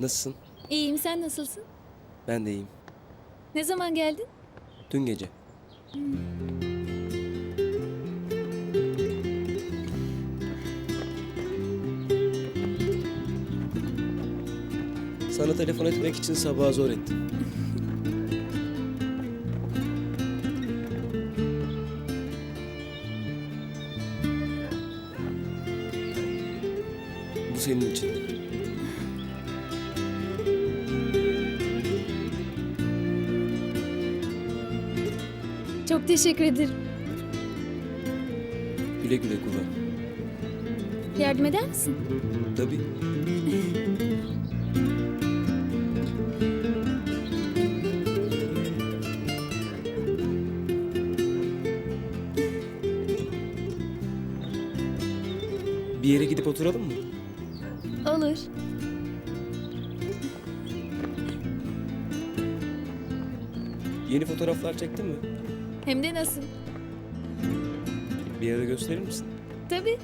Nasılsın? İyiyim sen nasılsın? Ben de iyiyim. Ne zaman geldin? Dün gece. Sana telefon etmek için sabahı zor ettim. Bu senin için. Çok teşekkür ederim. Güle güle kullan. Yardım eder misin? Tabii. Bir yere gidip oturalım mı? Olur. Yeni fotoğraflar çektin mi? Hem de nasıl? Bir ara gösterir misin? Tabii.